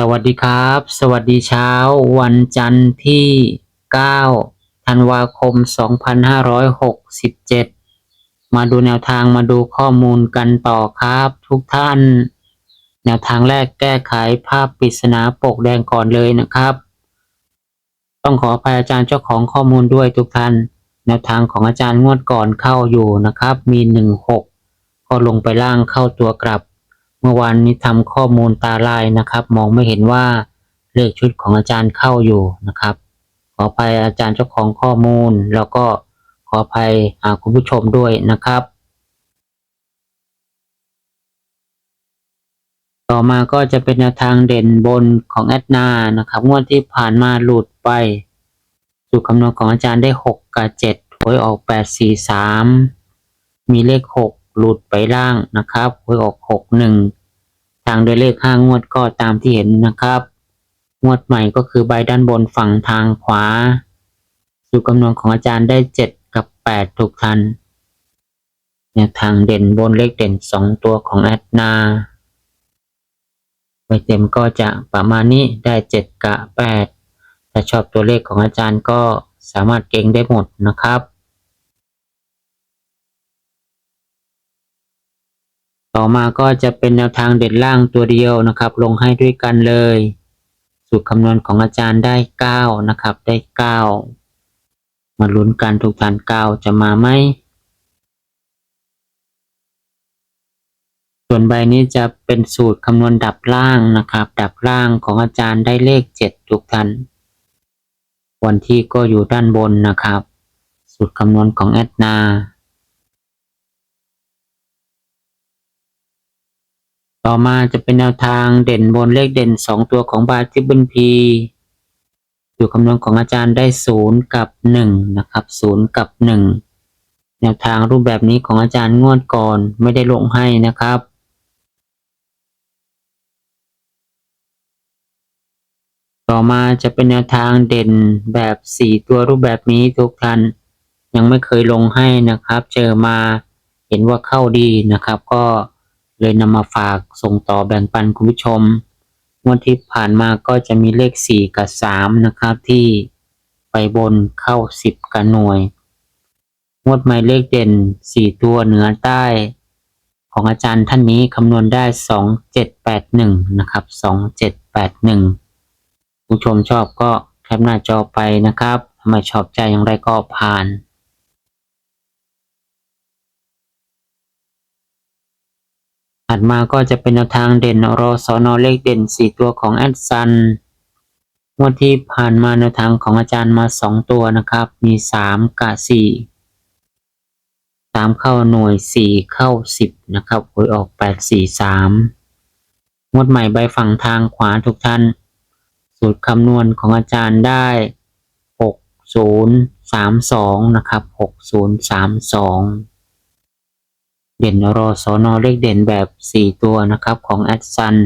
สวัสดีครับ สวัสดีเช้า วันจันทร์ที่ 9 ธันวาคม 2567 มาดูแนวทางมาดูข้อมูลกันต่อครับ ทุกท่าน แนวทางแรกแก้ไขภาพปริศนาปกแดงก่อนเลยนะครับ ต้องขออภัยอาจารย์เจ้าของข้อมูลด้วยทุกท่าน แนวทางของอาจารย์งวดก่อนเข้าอยู่นะครับ มี 16 ก็ลงไปล่างเข้าตัวกลับ เมื่อวานนี้ทำข้อมูลตาลายนะครับ มองไม่เห็นว่าเลขชุดของอาจารย์เข้าอยู่นะครับ ขออภัยอาจารย์เจ้าของข้อมูล แล้วก็ขออภัยคุณผู้ชมด้วยนะครับ ต่อมาก็จะเป็นแนวทางเด่นบนของแอดนานะครับงวดที่ผ่านมาหลุดไปสูตรคำนวณของอาจารย์ได้ 6 กับ 7หวยออก 8 4 3 มีเลข 6 หลุดไปล่างนะครับหวยออก6 1ทางโดยเลข5งวดก็ตามที่เห็นนะครับ งวดใหม่ก็คือใบด้านบนฝั่งทางขวาสูตรคำนวณของอาจารย์ได้7กับ8ถูกทันแนวทางเด่นบนเลขเด่น2ตัวของแอดนาใบเต็มก็จะประมาณนี้ได้7กับ8ถ้าชอบตัวเลขของอาจารย์ก็สามารถเก่งได้หมดนะครับ ต่อมาก็จะเป็นแนวทางเด่นล่างตัวเดียวนะครับ ลงให้ด้วยกันเลย สูตรคำนวณของอาจารย์ได้ 9 นะครับ ได้ 9 มาลุ้นกันทุกท่าน 9 จะมาไหม ส่วนใบนี้จะเป็นสูตรคำนวณดับล่างนะครับ ดับล่างของอาจารย์ได้เลข 7 ทุกท่าน วันที่ก็อยู่ด้านบนนะครับ สูตรคำนวณของแอดนา ต่อมาจะเป็นแนวทางเด่นบนเลขเด่น 2 ตัวของบาทิบันพีสูตรคำนวณของอาจารย์ได้ 0 กับ 1 นะครับ 0 กับ 1 แนวทางรูปแบบนี้ของอาจารย์งวดก่อนไม่ได้ลงให้นะครับต่อมาจะเป็นแนวทางเด่นแบบ 4 ตัวรูปแบบนี้ทุกท่านยังไม่เคยลงให้นะครับ เจอมาเห็นว่าเข้าดีนะครับ ก็ เลยนำมาฝากส่งต่อแบ่งปันคุณผู้ชมงวดที่ผ่านมาก็จะมีเลข 4 กับ 3 นะครับ ที่ไปบนเข้า 10 กับหน่วย งวดหมายเลขเด่น 4 ตัวเหนือใต้ ของอาจารย์ท่านนี้คำนวณได้ 2781 นะครับ 2781 ผู้ชมชอบก็แคปหน้าจอไปนะครับ ถ้าไม่ชอบใจอย่างไรก็ผ่าน ถัดมาก็จะเป็นแนวทางเด่นรอสอนอเลขเด่น 4 ตัวของแอดซันงวดที่ผ่านมาแนวทางของอาจารย์มา 2 ตัวนะครับ มี 3 กับ 4 3 เข้าหน่วย 4 เข้า 10 นะครับหวยออก 8 4 3 งวดใหม่ใบฝั่งทางขวาทุกท่าน สูตรคำนวณของอาจารย์ได้ 6032 นะครับ 6032 เด่นรอสอนอเลขเด่นแบบ 4 ตัวนะครับของแอดซัน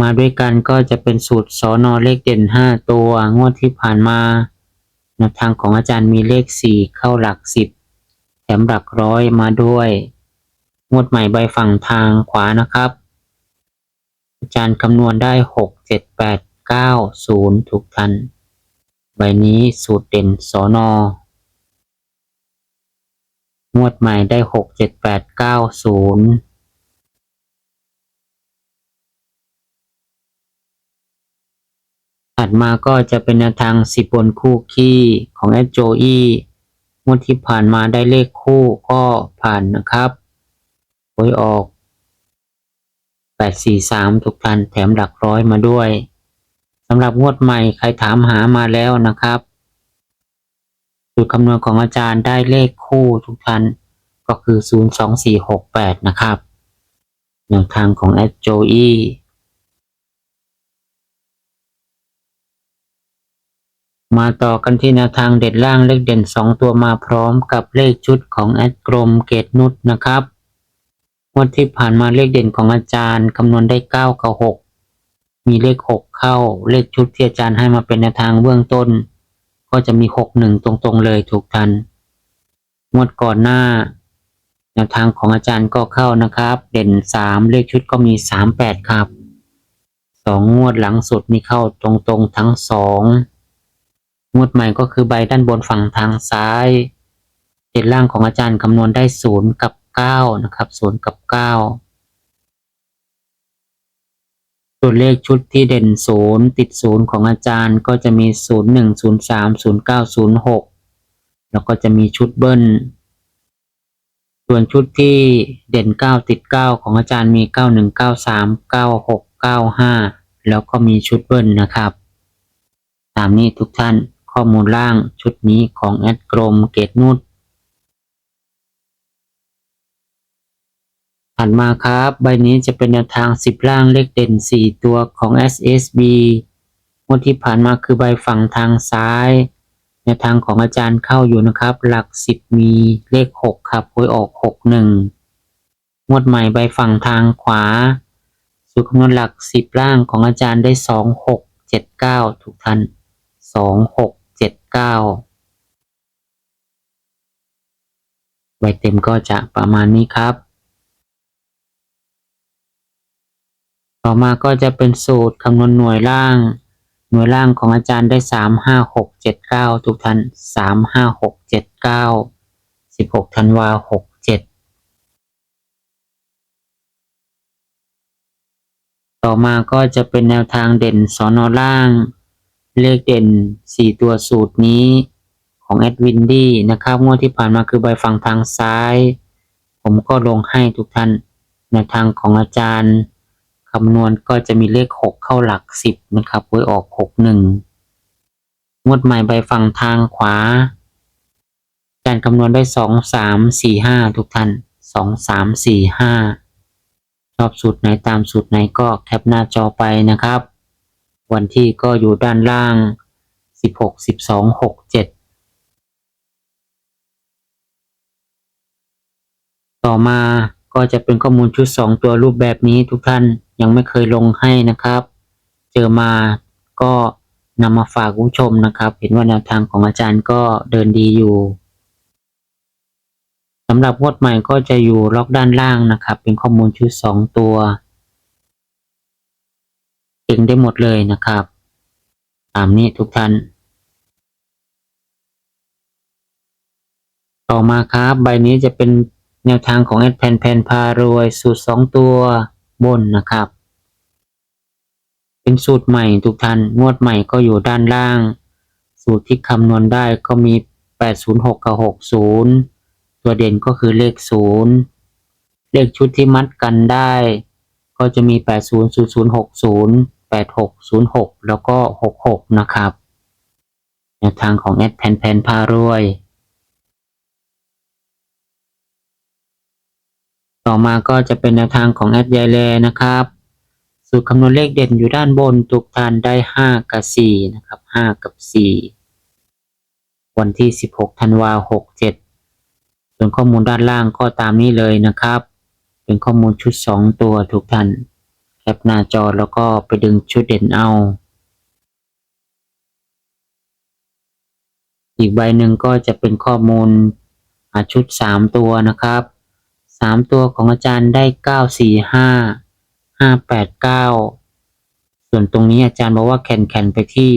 มาด้วยกันก็จะเป็นสูตรสอนอเลขเด่น 5 ตัว งวดที่ผ่านมาแนวทางของอาจารย์มีเลข 4 เข้าหลัก 10 แถมหลักร้อยมาด้วย งวดใหม่ใบฝั่งทางขวานะครับ อาจารย์คำนวณได้ 6 7 8 9 0 ทุกท่าน ใบนี้สูตรเด่นสอนองวดใหม่ได้6 7 8 9 0ถัดมาก็จะเป็นแนวทางสิบบนคู่ขี้ของแอดโจอี้งวดที่ผ่านมาได้เลขคู่ก็ผ่านนะครับหวยออก 843 ทุกท่านแถมหลักร้อยมาด้วย สำหรับงวดใหม่ใครถามหามาแล้วนะครับสูตรคำนวณของอาจารย์ได้เลขคู่ทุกท่านก็คือ 02468 นะครับแนวทางของแอดโจอีมาต่อกันที่แนวทางเด็ดล่างเลขเด่น 2 ตัวมาพร้อมกับเลขชุดของแอดกรมเกตนุชนะครับงวดที่ผ่านมาเลขเด่นของอาจารย์คำนวณได้ 9 กับ 6 มีเลข6เข้าเลขชุดที่อาจารย์ให้มาเป็นแนวทางเบื้องต้น ก็จะมี6 1ตรงๆเลยถูกทัน งวดก่อนหน้าแนวทางของอาจารย์ก็เข้านะครับ เด่น3เลขชุดก็มี3 8ครับ2งงวดหลังสุดนี่เข้าตรงๆทั้ง2งงวดใหม่ก็คือใบด้านบนฝั่งทางซ้ายเด่นล่างของอาจารย์คำนวณได้0กับ9นะครับ0กับ9 ตัวเลขชุดที่เด่น0ติด0ของอาจารย์ก็จะมี0 1 0 3 0 9 0 6แล้วก็จะมีชุดเบิ้ล ส่วนชุดที่เด่น9ติด9ของอาจารย์มี91 93 96 95แล้วก็มีชุดเบิ้ลนะครับ ตามนี้ทุกท่านข้อมูลล่างชุดนี้ของแอดกรมเกตนุ ชถัดมาครับ ใบนี้จะเป็นแนวทาง 10 ล่างเลขเด่น 4 ตัวของ SSB งวดที่ผ่านมาคือใบฝั่งทางซ้าย แนวทางของอาจารย์เข้าอยู่นะครับ หลัก 10 มีเลข 6 ครับหวยออก 61 งวดใหม่ใบฝั่งทางขวา สูตรคำนวณหลัก 10 ล่างของอาจารย์ได้ 2 6 7 9ทุกท่าน2 6 7 9ใบเต็มก็จะประมาณนี้ครับ ต่อมาก็จะเป็นสูตรคำนวณหน่วยล่าง หน่วยล่างของอาจารย์ได้ 3 5 6 7 9 ทุกท่าน 3 5 6 7 9 16ธันวา67 ต่อมาก็จะเป็นแนวทางเด่นสอนอล่าง เลขเด่น 4 ตัวสูตรนี้ของแอดวินดี้นะครับงวดที่ผ่านมาคือใบฝั่งทางซ้าย ผมก็ลงให้ทุกท่านแนวทางของอาจารย์ำนวณก็จะมีเลข 6 เข้าหลัก 10 นะครับไว้ออก 61 งวดใหม่ใบฝั่งทางขวา การคำนวณได้ 2 3 4 5 ทุกท่าน 2 3 4 5 ชอบสูตรไหนตามสูตรไหนก็แคปหน้าจอไปนะครับ วันที่ก็อยู่ด้านล่าง 16 12 6 7ต่อมาก็จะเป็นข้อมูลชุด 2 ตัวรูปแบบนี้ทุกท่าน ยังไม่เคยลงให้นะครับ เจอมาก็นำมาฝากผู้ชมนะครับ เห็นว่าแนวทางของอาจารย์ก็เดินดีอยู่สำหรับงวดใหม่ก็จะอยู่ล็อกด้านล่างนะครับ เป็นข้อมูลชุด 2 ตัวเองได้หมดเลยนะครับ ตามนี้ทุกท่าน ต่อมาครับ ใบนี้จะเป็นแนวทางของแอดแพนแพนพารวย สูตร 2 ตัว บนนะครับ เป็นสูตรใหม่ทุกท่านงวดใหม่ก็อยู่ด้านล่าง สูตรที่คำนวณได้ก็มี 806 กับ 60 ตัวเด่นก็คือเลข 0 เลขชุดที่มัดกันได้ ก็จะมี 800060 8606 แล้วก็ 66 นะครับแนวทางของแอดแพนแพนพารวย ต่อมาก็จะเป็นแนวทางของแอดยายแลนะครับ สูตรคำนวณเลขเด่นอยู่ด้านบนทุกท่านได้ 5 กับ 4 นะครับ 5 กับ 4 วันที่ 16ธันวา67ส่วนข้อมูลด้านล่างก็ตามนี้เลยนะครับ เป็นข้อมูลชุด 2 ตัวทุกท่านแคปหน้าจอแล้วก็ไปดึงชุดเด่นเอา อีกใบหนึ่งก็จะเป็นข้อมูลอ่าชุด 3 ตัวนะครับ 3ตัวของอาจารย์ได้9 4 5 5 8 9ส่วนตรงนี้อาจารย์บอกว่าแขนแขนไปที่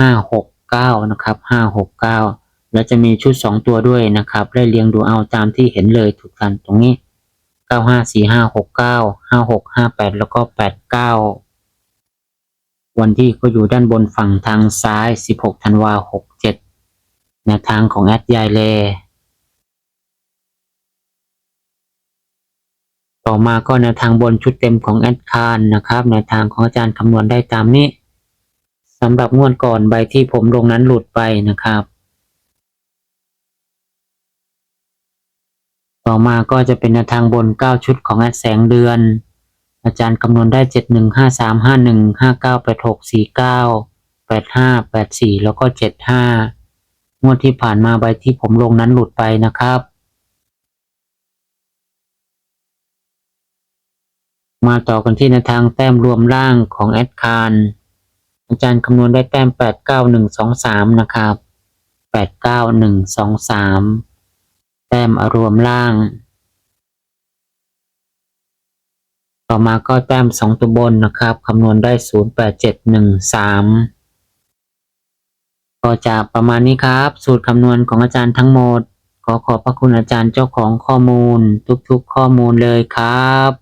5 6 9นะครับ5 6 9แล้วจะมีชุด2ตัวด้วยนะครับไล่เรียงดูเอาตามที่เห็นเลยถูกกันตรงนี้9 5 4 5 6 9 5 6 5 8แปดแล้วก็8 9วันที่ก็อยู่ด้านบนฝั่งทางซ้าย 16 ธันวา 67แนวทางของแอดยายเล ต่อมาก็แนวทางบนชุดเต็มของแอดคานนะครับแนวทางของอาจารย์คำนวณได้ตามนี้สำหรับงวดก่อนใบที่ผมลงนั้นหลุดไปนะครับ ต่อมาก็จะเป็นแนวทางบน 9 ชุดของแอดแสงเดือน อาจารย์คำนวณได้ 7 1 5 3 5 1 5 9 8 6 4 9 8 5 8 4 แล้วก็ 7 5 งวดที่ผ่านมาใบที่ผมลงนั้นหลุดไปนะครับ มาต่อกันที่แนวทางแต้มรวมล่างของแอดคารอาจารย์คำนวณได้แต้ม 8 9 1 2 3 นะครับ 8 9 1 2 3 แต้มรวมล่าง ต่อมาก็แต้ม 2 ตัวบนนะครับคำนวณได้ 0 8 7 1 3 ก็จะประมาณนี้ครับ สูตรคำนวณของอาจารย์ทั้งหมด ขอขอบพระคุณอาจารย์เจ้าของข้อมูล ทุกๆข้อมูลเลยครับ